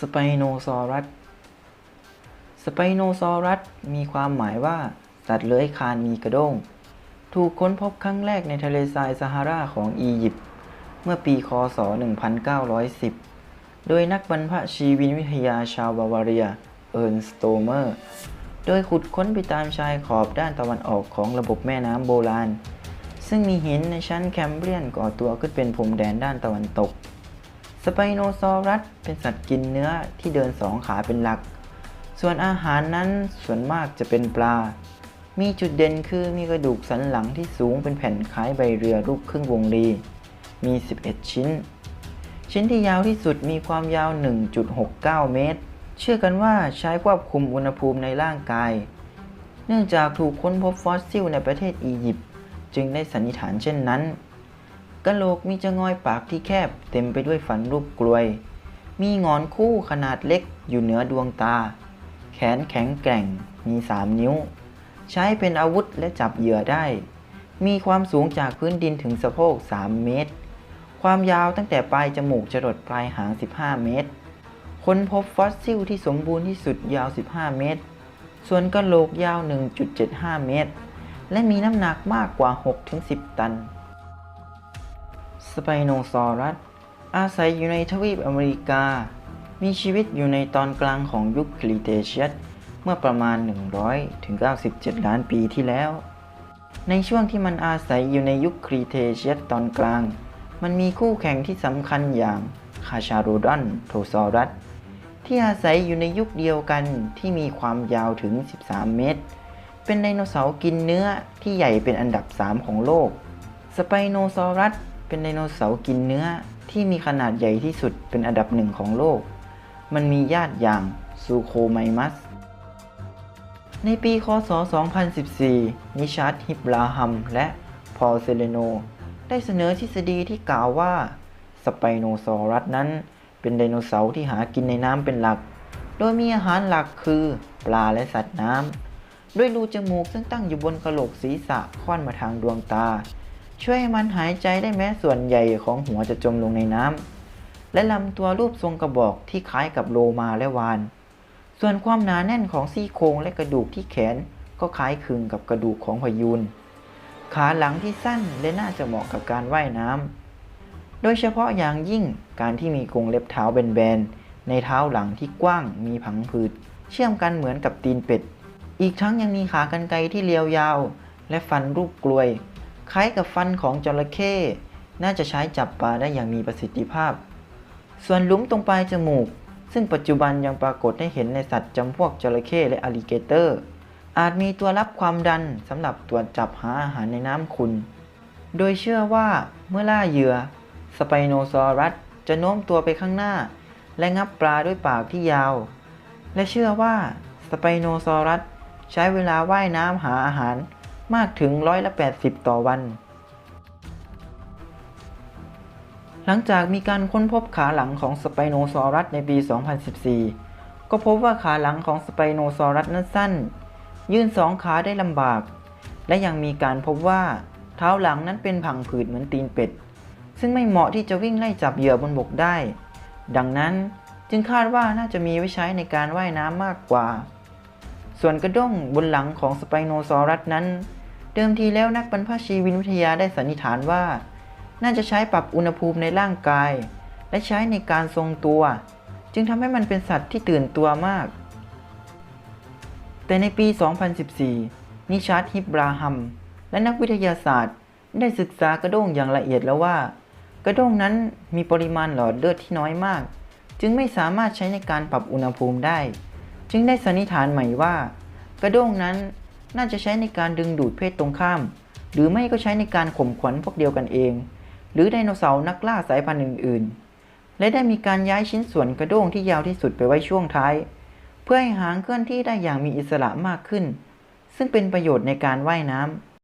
สไปโนซอรัส สไปโนซอรัสมีความหมายว่าสัตว์เลื้อยคลานมีกระด้ง ถูกค้นพบครั้งแรกในทะเลทรายซาฮาราของอียิปต์เมื่อปีคศ 1910 โดยนักบรรพชีวินวิทยาชาวบาวาเรีย เอิร์นสโตเมอร์ โดยขุดค้นไปตามชายขอบด้านตะวันออกของระบบแม่น้ำโบราณ ซึ่งมีหินในชั้นแคมเบรียนก่อตัวขึ้นเป็นพรมแดนด้านตะวันตก สไปโนซอรัสเป็นสัตว์กินเนื้อที่เดินสองขาเป็นหลัก ส่วนอาหารนั้นส่วนมากจะเป็นปลา มีจุดเด่นคือมีกระดูกสันหลังที่สูงเป็นแผ่นคล้ายใบเรือรูปครึ่งวงรี มี 11 ชิ้น ชิ้นที่ยาวที่สุดมีความยาว 1.69 เมตร เชื่อกันว่าใช้ควบคุมอุณหภูมิในร่างกาย เนื่องจากถูกค้นพบฟอสซิลในประเทศอียิปต์จึงได้สันนิษฐานเช่นนั้น กะโหลกมีจะงอยปากที่แคบ เต็มไปด้วยฟันรูปกลวย มีงอนคู่ขนาดเล็กอยู่เหนือดวงตา แขนแข็งแกร่ง มี3นิ้ว ใช้เป็นอาวุธและจับเหยื่อได้ มีความสูงจากพื้นดินถึงสะโพก 3 เมตร ความยาวตั้งแต่ปลายจมูกจรดปลายหาง 15 เมตร ค้นพบฟอสซิลที่สมบูรณ์ที่สุดยาว 15 เมตร ส่วนกะโหลกยาว 1.75 เมตร และมีน้ำหนักมากกว่า 6-10 ตัน สไปโนซอรัส อาศัยอยู่ในทวีปอเมริกา มีชีวิตอยู่ในตอนกลางของยุคครีเทเชียสเมื่อประมาณ 100ถึง97 ล้านปีที่แล้ว ในช่วงที่มันอาศัยอยู่ในยุคครีเทเชียสตอนกลาง มันมีคู่แข่งที่สำคัญอย่างคาชาโรดอนโทซอรัส ที่อาศัยอยู่ในยุคเดียวกันที่มีความยาวถึง 13 เมตร เป็นไดโนเสาร์กินเนื้อที่ใหญ่เป็นอันดับ 3 ของโลก สไปโนซอรัส เป็นไดโนเสาร์กินเนื้อที่มีขนาดใหญ่ที่สุดเป็นอันดับหนึ่งของโลก มันมีญาติอย่างซูโคไมมัส ในปี คศ 2014 นิชาร์ดฮิบราฮัม และพอลเซเลโน ได้เสนอทฤษฎีที่กล่าวว่า สไปโนซอรัสนั้น เป็นไดโนเสาร์ที่หากินในน้ำเป็นหลัก โดยมีอาหารหลักคือปลาและสัตว์น้ำ ด้วยรูจมูกซึ่งตั้งอยู่บนกระโหลกศีรษะค่อนมาทางดวงตา ช่วยให้มันหายใจได้แม้ส่วนใหญ่ของหัวจะจมลงในน้ำและลำตัวรูปทรงกระบอกที่คล้ายกับโลมาและวาน ส่วนความหนาแน่นของซี่โครงและกระดูกที่แขนก็คล้ายคลึงกับกระดูกของพยูน ขาหลังที่สั้นและน่าจะเหมาะกับการว่ายน้ำ โดยเฉพาะอย่างยิ่งการที่มีกรงเล็บเท้าแบนๆในเท้าหลังที่กว้างมีผังผืดเชื่อมกันเหมือนกับตีนเป็ด อีกทั้งยังมีขากรรไกรที่เรียวยาว และฟันรูปกลวย คล้ายกับฟันของจระเข้น่าจะใช้จับปลาได้อย่างมีประสิทธิภาพ ส่วนหลุมตรงปลายจมูก ซึ่งปัจจุบันยังปรากฏให้เห็นในสัตว์จำพวกจระเข้และอลิเกเตอร์ อาจมีตัวรับความดันสำหรับตรวจจับหาอาหารในน้ำขุนโดยเชื่อว่าเมื่อล่าเหยื่อสไปโนซอรัสจะโน้มตัวไปข้างหน้า และงับปลาด้วยปากที่ยาว และเชื่อว่าสไปโนซอรัสใช้เวลาว่ายน้ำหาอาหาร มากถึงร้อยละ 80 ต่อวัน หลังจากมีการค้นพบขาหลังของสไปโนซอรัสในปี 2014 ก็พบว่าขาหลังของสไปโนซอรัสนั้นสั้น ยื่นสองขาได้ลำบาก และยังมีการพบว่าเท้าหลังนั้นเป็นผังผืดเหมือนตีนเป็ด ซึ่งไม่เหมาะที่จะวิ่งไล่จับเหยื่อบนบกได้ ดังนั้นจึงคาดว่าน่าจะมีไว้ใช้ในการว่ายน้ำมากกว่า ส่วนกระด้งบนหลังของสไปโนซอรัสนั้น เดิมทีแล้วนักบรรพชีวินวิทยาได้สันนิษฐานว่า น่าจะใช้ปรับอุณหภูมิในร่างกาย และใช้ในการทรงตัว จึงทำให้มันเป็นสัตว์ที่ตื่นตัวมาก แต่ในปี 2014 นิชาร์ดฮิบราฮัม และนักวิทยาศาสตร์ ได้ศึกษากระด้งอย่างละเอียดแล้วว่า กระด้งนั้นมีปริมาณหลอดเลือดที่น้อยมาก จึงไม่สามารถใช้ในการปรับอุณหภูมิได้ จึงได้สันนิษฐานใหม่ว่า กระด้งนั้น น่าจะใช้ในการดึงดูดเพศตรงข้าม หรือไม่ก็ใช้ในการข่มขวัญพวกเดียวกันเอง หรือไดโนเสาร์นักล่าสายพันธุ์อื่น ๆ และได้มีการย้ายชิ้นส่วนกระด้งที่ยาวที่สุดไปไว้ช่วงท้าย เพื่อให้หางเคลื่อนที่ได้อย่างมีอิสระมากขึ้น ซึ่งเป็นประโยชน์ในการว่ายน้ำ